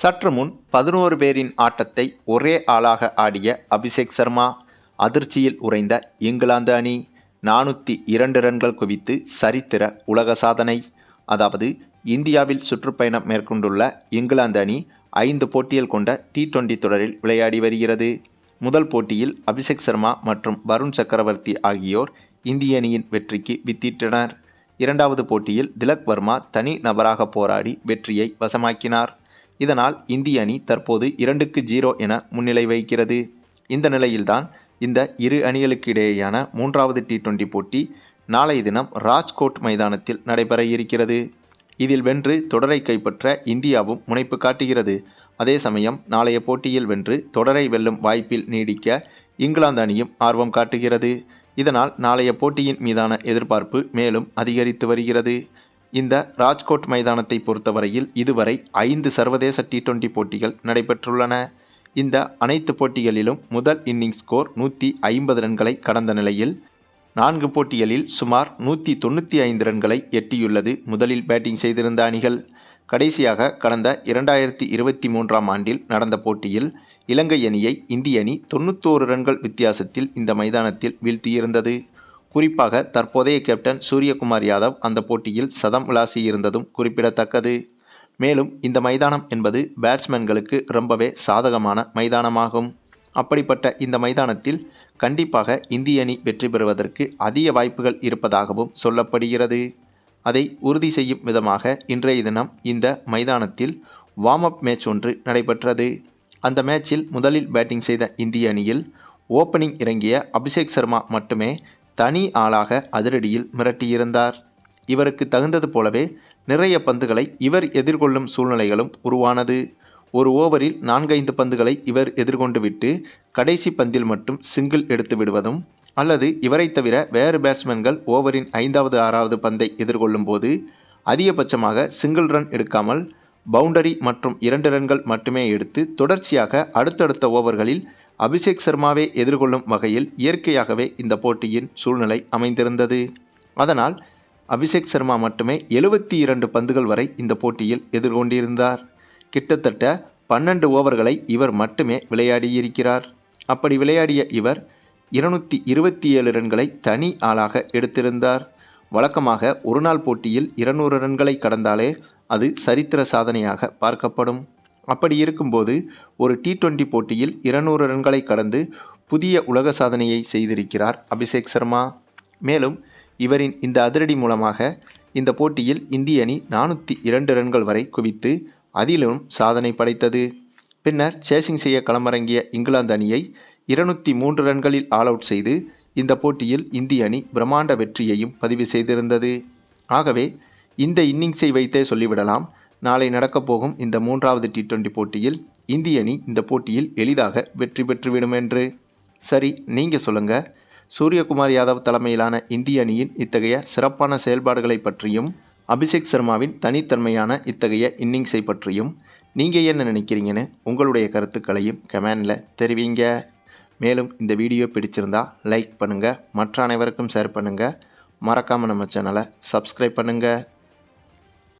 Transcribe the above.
சற்று முன் பதினோரு பேரின் ஆட்டத்தை ஒரே ஆளாக ஆடிய அபிஷேக் சர்மா அதிர்ச்சியில் உறைந்த இங்கிலாந்து அணி நானூற்றி இரண்டு ரன்கள் குவித்து சரித்திர உலக சாதனை. அதாவது இந்தியாவில் சுற்றுப்பயணம் மேற்கொண்டுள்ள இங்கிலாந்து அணி ஐந்து போட்டியில் கொண்ட டி டுவெண்டி தொடரில் விளையாடி வருகிறது. முதல் போட்டியில் அபிஷேக் சர்மா மற்றும் வருண் சக்கரவர்த்தி ஆகியோர் இந்திய அணியின் வெற்றிக்கு வித்திட்டனர். இரண்டாவது போட்டியில் திலக் வர்மா தனி நபராக போராடி வெற்றியை வசமாக்கினார். இதனால் இந்திய அணி தற்போது இரண்டுக்கு ஜீரோ என முன்னிலை வகிக்கிறது. இந்த நிலையில்தான் இந்த இரு அணிகளுக்கு இடையேயான மூன்றாவது டி டுவெண்டி போட்டி நாளைய தினம் ராஜ்கோட் மைதானத்தில் நடைபெற இருக்கிறது. இதில் வென்று தொடரை கைப்பற்ற இந்தியாவும் முனைப்பு காட்டுகிறது. அதே சமயம் நாளைய போட்டியில் வென்று தொடரை வெல்லும் வாய்ப்பில் நீடிக்க இங்கிலாந்து அணியும் ஆர்வம் காட்டுகிறது. இதனால் நாளைய போட்டியின் மீதான எதிர்பார்ப்பு மேலும் அதிகரித்து வருகிறது. இந்த ராஜ்கோட் மைதானத்தை பொறுத்தவரையில் இதுவரை ஐந்து சர்வதேச டி டுவெண்டி போட்டிகள் நடைபெற்றுள்ளன. இந்த அனைத்து போட்டிகளிலும் முதல் இன்னிங்ஸ் ஸ்கோர் நூற்றி ஐம்பது ரன்களை கடந்த நிலையில் நான்கு போட்டிகளில் சுமார் நூற்றி தொண்ணூற்றி ஐந்து ரன்களை எட்டியுள்ளது முதலில் பேட்டிங் செய்திருந்த அணிகள். கடைசியாக கடந்த இரண்டாயிரத்தி இருபத்தி மூன்றாம் ஆண்டில் நடந்த போட்டியில் இலங்கை அணியை இந்திய அணி தொண்ணூத்தோரு ரன்கள் வித்தியாசத்தில் இந்த மைதானத்தில் வீழ்த்தியிருந்தது. குறிப்பாக தற்போதைய கேப்டன் சூரியகுமார் யாதவ் அந்த போட்டியில் சதம் விளாசியிருந்ததும் குறிப்பிடத்தக்கது. மேலும் இந்த மைதானம் என்பது பேட்ஸ்மேன்களுக்கு ரொம்பவே சாதகமான மைதானமாகும். அப்படிப்பட்ட இந்த மைதானத்தில் கண்டிப்பாக இந்திய அணி வெற்றி பெறுவதற்கு அதிக வாய்ப்புகள் இருப்பதாகவும் சொல்லப்படுகிறது. அதை உறுதி செய்யும் விதமாக இன்றைய தினம் இந்த மைதானத்தில் வார்ம் அப் மேட்ச் ஒன்று நடைபெற்றது. அந்த மேட்சில் முதலில் பேட்டிங் செய்த இந்திய அணியில் ஓப்பனிங் இறங்கிய அபிஷேக் சர்மா மட்டுமே தனி ஆளாக அதிரடியில் மிரட்டியிருந்தார். இவருக்கு தகுந்தது போலவே நிறைய பந்துகளை இவர் எதிர்கொள்ளும் சூழ்நிலைகளும் உருவானது. ஒரு ஓவரில் நான்கைந்து பந்துகளை இவர் எதிர்கொண்டு விட்டு கடைசி பந்தில் மட்டும் சிங்கிள் எடுத்து விடுவதும் அல்லது இவரை தவிர வேறு பேட்ஸ்மேன்கள் ஓவரின் ஐந்தாவது ஆறாவது பந்தை எதிர்கொள்ளும் போது அதிகபட்சமாக சிங்கிள் ரன் எடுக்காமல் பவுண்டரி மற்றும் இரண்டு ரன்கள் மட்டுமே எடுத்து தொடர்ச்சியாக அடுத்தடுத்த ஓவர்களில் அபிஷேக் சர்மாவை எதிர்கொள்ளும் வகையில் இயற்கையாகவே இந்த போட்டியின் சூழ்நிலை அமைந்திருந்தது. அதனால் அபிஷேக் சர்மா மட்டுமே எழுபத்தி இரண்டு பந்துகள் வரை இந்த போட்டியில் எதிர்கொண்டிருந்தார். கிட்டத்தட்ட பன்னெண்டு ஓவர்களை இவர் மட்டுமே விளையாடியிருக்கிறார். அப்படி விளையாடிய இவர் இருநூற்றி இருபத்தி ஏழு ரன்களை தனி ஆளாக எடுத்திருந்தார். வழக்கமாக ஒருநாள் போட்டியில் இருநூறு ரன்களை கடந்தாலே அது சரித்திர சாதனையாக பார்க்கப்படும். அப்படி இருக்கும்போது ஒரு டி டுவெண்டி போட்டியில் இருநூறு ரன்களை கடந்து புதிய உலக சாதனையை செய்திருக்கிறார் அபிஷேக் சர்மா. மேலும் இவரின் இந்த அதிரடி மூலமாக இந்த போட்டியில் இந்திய அணி நானூற்றி இரண்டு ரன்கள் வரை குவித்து அதிலும் சாதனை படைத்தது. பின்னர் சேசிங் செய்ய களமிறங்கிய இங்கிலாந்து அணியை இருநூற்றி மூன்று ரன்களில் ஆல் அவுட் செய்து இந்த போட்டியில் இந்திய அணி பிரம்மாண்ட வெற்றியையும் பதிவு செய்திருந்தது. ஆகவே இந்த இன்னிங்ஸை வைத்தே சொல்லிவிடலாம். நாளை நடக்கப் போகும் இந்த மூன்றாவது டி டுவெண்டி போட்டியில் இந்திய அணி இந்த போட்டியில் எளிதாக வெற்றி பெற்றுவிடும் என்று சரி நீங்கள் சொல்லுங்கள் சூரியகுமார் யாதவ் தலைமையிலான இந்திய அணியின் இத்தகைய சிறப்பான செயல்பாடுகளை பற்றியும் அபிஷேக் சர்மாவின் தனித்தன்மையான இத்தகைய இன்னிங்ஸை பற்றியும் நீங்கள் என்ன நினைக்கிறீங்கன்னு உங்களுடைய கருத்துக்களையும் கமெண்டில் தெரிவிங்க. மேலும் இந்த வீடியோ பிடிச்சிருந்தா லைக் பண்ணுங்கள் மற்ற அனைவருக்கும் ஷேர் பண்ணுங்கள் மறக்காமல் நம்ம சேனலை சப்ஸ்கிரைப் பண்ணுங்கள்